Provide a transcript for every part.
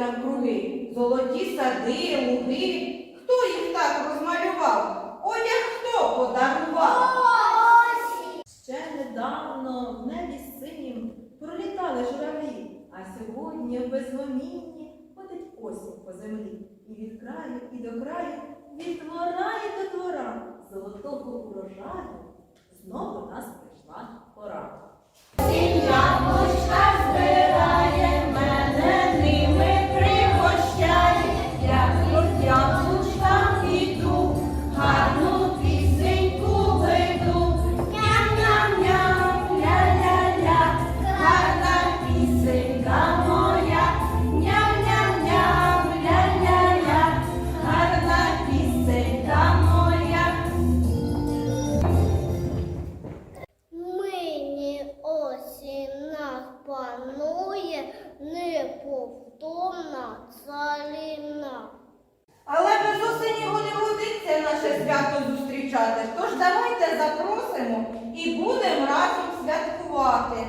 Навкруги, золоті сади, луги. Хто їх так розмалював? Одяг хто подарував? Ще недавно в небі синім пролітали журавлі, а сьогодні в безгомінні ходить осінь по землі. І від краю, і до краю, від двора і до двора, золотого урожаю, знову нас прийшла пора. Царівна. Але без осені не годиться наше свято зустрічати. Тож давайте запросимо і будемо разом святкувати.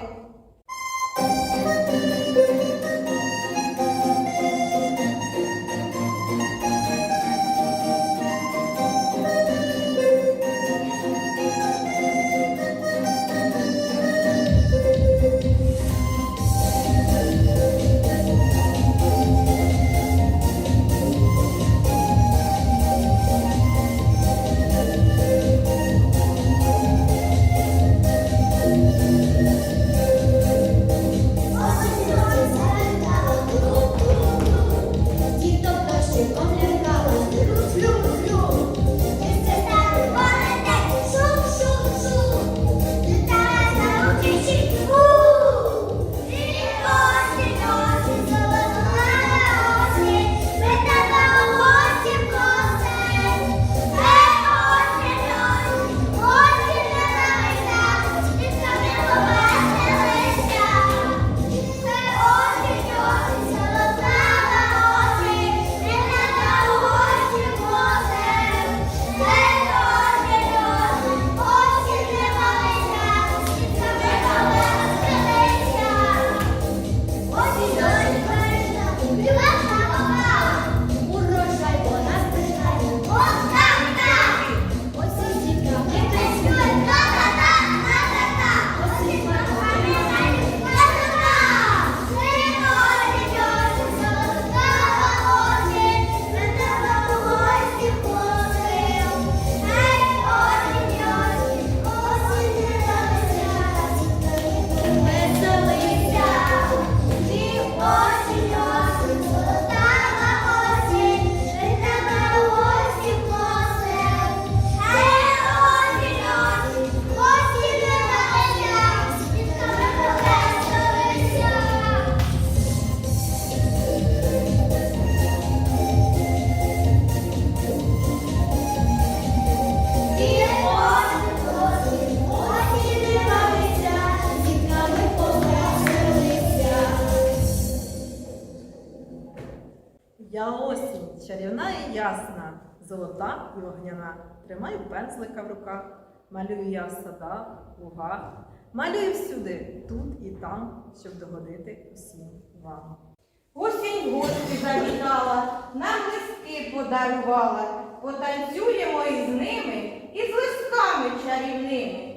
Я осінь, чарівна і ясна, золота і вогняна. Тримаю пензлика в руках, малюю я в садах, лугах, малюю всюди, тут і там, щоб догодити усім вам. Осінь гості завітала, нам листки подарувала. Потанцюємо із ними і з листками чарівними.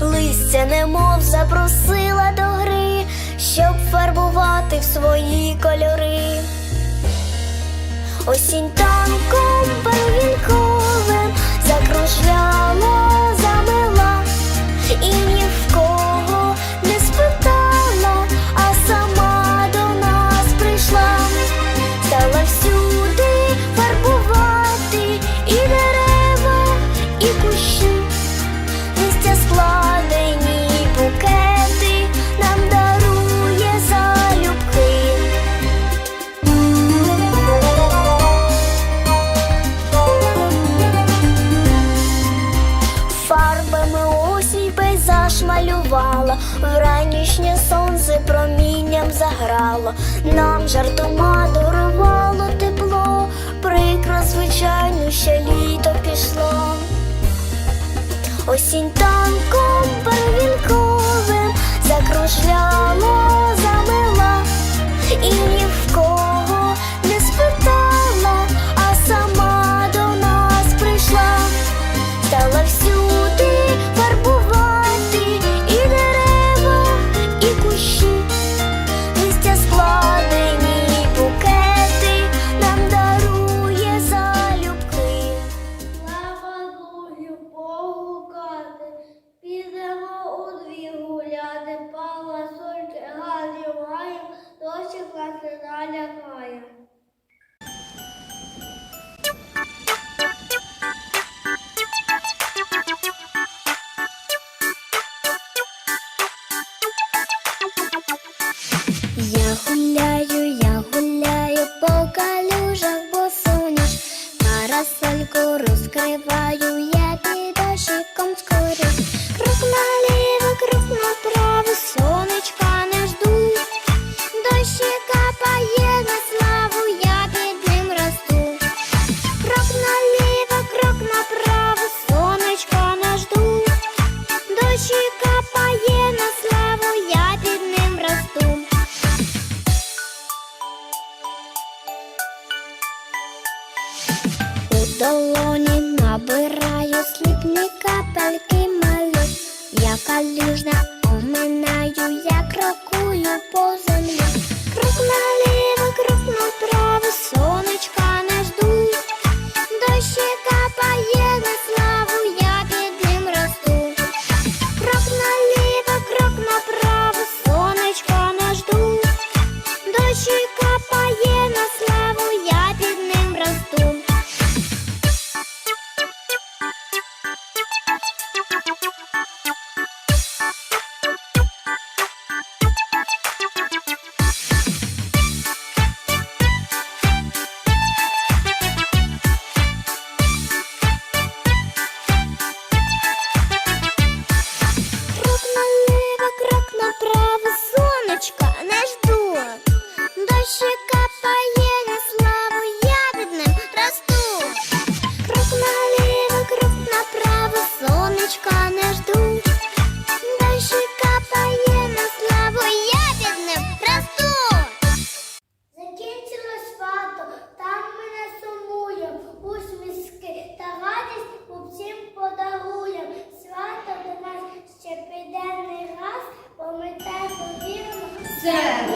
Листя немов запросила до гри, щоб фарбувати в свої кольори. Осінь танком первінковим закружляла, заграло, нам жартома дарувало тепло, прикро, звичайно, ще літо пішло. Осінь танком первінковим закружляла, дощик нас. Я гуляю, я гуляю по калюжах босоніж, парасольку розкриваю, долоні набираю сліпні капельки малю. Я калюжна оминаю, я крокую по землі. Крок наліво, сонечка не жду. Дощика пає на славу, я. Закінчилось свято, там ми не сумуєм, усмішки та радість усім подаруєм. Свято до нас ще піде не бо ми теж віримо. Це